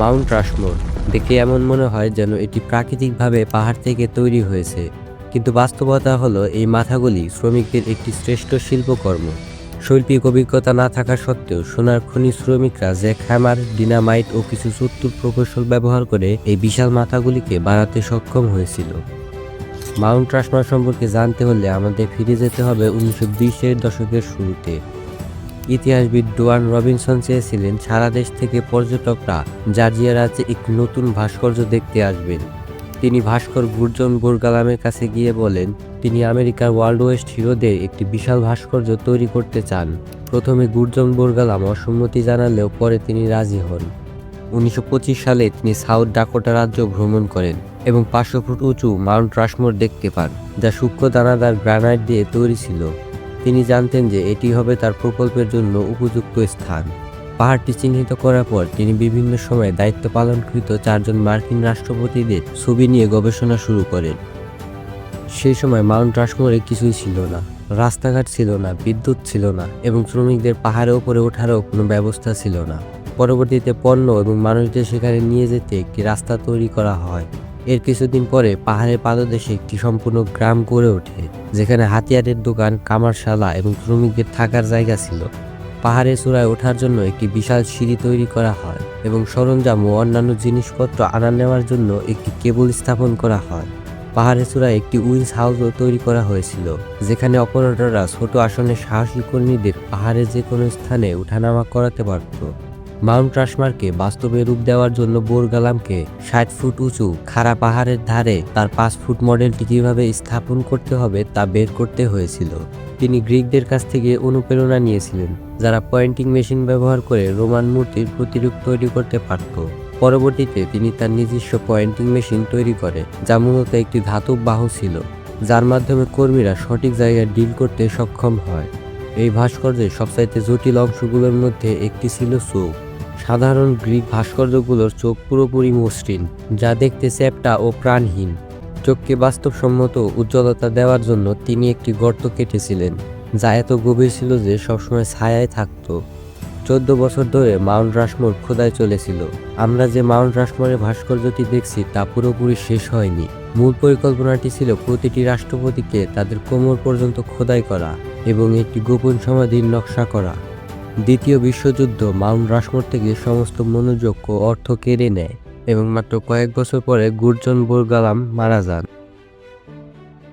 Mount Rushmore. দেখে এমন মনে হয় যেন এটি প্রাকৃতিকভাবে পাহাড় থেকে তৈরি হয়েছে। কিন্তু বাস্তবতা হলো, এই মাথাগুলি শ্রমিকদের একটি শ্রেষ্ঠ শিল্পকর্ম। শৈল্পিক অভিজ্ঞতা না থাকা সত্ত্বেও সোনার খনি শ্রমিকরা জ্যাক হ্যামার, ডিনামাইট ও কিছু চতুর প্রকৌশল ব্যবহার করে এই বিশাল মাথাগুলিকে বাড়াতে সক্ষম হয়েছিল। মাউন্ট রাশমার সম্পর্কে জানতে হলে আমাদের ফিরে যেতে হবে উনিশশো বিশের দশকের শুরুতে। ইতিহাসবিদ ডোয়ান রবিনসন চেয়েছিলেন সারা দেশ থেকে পর্যটকরা জার্জিয়া রাজ্যে একটি নতুন ভাস্কর্য দেখতে আসবেন। তিনি ভাস্কর গুর্জন বোরগালামের কাছে গিয়ে বলেন, তিনি আমেরিকার ওয়ার্ল্ড ওয়েস্ট হিরোদের একটি বিশাল ভাস্কর্য তৈরি করতে চান। প্রথমে গুর্জন বোরগালাম অসম্মতি জানালেও পরে তিনি রাজি হন। উনিশশো পঁচিশ সালে তিনি সাউথ ডাকোটা রাজ্য ভ্রমণ করেন এবং পাঁচশো ফুট উঁচু মাউন্ট রাশমোর দেখতে পান, যা সূক্ষ্ম দানাদার গ্রানাইট দিয়ে তৈরি ছিল। তিনি জানতেন যে এটি হবে তার প্রকল্পের জন্য উপযুক্ত স্থান। পাহাড়টি চিহ্নিত করার পর তিনি বিভিন্ন সময়ে দায়িত্ব পালনকৃত চারজন মার্কিন রাষ্ট্রপতিদের ছবি নিয়ে গবেষণা শুরু করেন। সেই সময় মাউন্ট রাশমোরে কিছুই ছিল না। রাস্তাঘাট ছিল না, বিদ্যুৎ ছিল না এবং শ্রমিকদের পাহাড়ের উপরে ওঠারও কোনো ব্যবস্থা ছিল না। পরবর্তীতে পণ্য এবং মানুষদের সেখানে নিয়ে যেতে একটি রাস্তা তৈরি করা হয়। এর কিছুদিন পরে পাহাড়ের পাদদেশে একটি সম্পূর্ণ গ্রাম গড়ে ওঠে। যেখানে হাতিয়ারের দোকান, কামারশালা এবং শ্রমিকদের থাকার জায়গা ছিল। পাহাড়ে চূড়ায় ওঠার জন্য একটি বিশাল সিঁড়ি তৈরি করা হয় এবং সরঞ্জাম ও অন্যান্য জিনিসপত্র আনা নেওয়ার জন্য একটি কেবল স্থাপন করা হয়। পাহাড়ে চূড়ায় একটি উইন্স হাউসও তৈরি করা হয়েছিল, যেখানে অপারেটররা ছোট আসনের সাহসী কর্মীদের পাহাড়ে যে কোনো স্থানে উঠানামা করাতে পারত। মাউন্ট রাশমারকে বাস্তবে রূপ দেওয়ার জন্য বোরগালামকে ষাট ফুট উঁচু, খাড়া পাহাড়ের ধারে তার পাঁচ ফুট মডেলটি কীভাবে স্থাপন করতে হবে তা বের করতে হয়েছিল। তিনি গ্রিকদের কাছ থেকে অনুপ্রেরণা নিয়েছিলেন, যারা পয়েন্টিং মেশিন ব্যবহার করে রোমান মূর্তির প্রতিরূপ তৈরি করতে পারত। পরবর্তীতে তিনি তার নিজস্ব পয়েন্টিং মেশিন তৈরি করে, যা মূলত একটি ধাতব বাহু ছিল, যার মাধ্যমে কর্মীরা সঠিক জায়গায় ডিল করতে সক্ষম হয়। এই ভাস্কর্যের সবচাইতে জটিল অংশগুলোর মধ্যে একটি ছিল চোখ। সাধারণ গ্রিক ভাস্কর্যগুলোর চোখ পুরোপুরি মসৃণ, যা দেখতে চ্যাপ্টা ও প্রাণহীন। চোখকে বাস্তবসম্মত উজ্জ্বলতা দেওয়ার জন্য তিনি একটি গর্ত কেটেছিলেন, যা এত গভীর ছিল যে সবসময় ছায়ায় থাকত। চোদ্দ বছর ধরে মাউন্ট রাশমোর খোদায় চলেছিল। আমরা যে মাউন্ট রাশমোরের ভাস্কর্যটি দেখছি তা পুরোপুরি শেষ হয়নি। মূল পরিকল্পনাটি ছিল প্রতিটি রাষ্ট্রপতিকে তাদের কোমর পর্যন্ত খোদাই করা এবং একটি গোপন সমাধির নকশা করা। দ্বিতীয় বিশ্বযুদ্ধ মাউন্ট রাশমোর থেকে সমস্ত মনোযোগ ও অর্থ কেড়ে নেয় এবং মাত্র কয়েক বছর পরে গুরজন বোরগালাম মারা যান।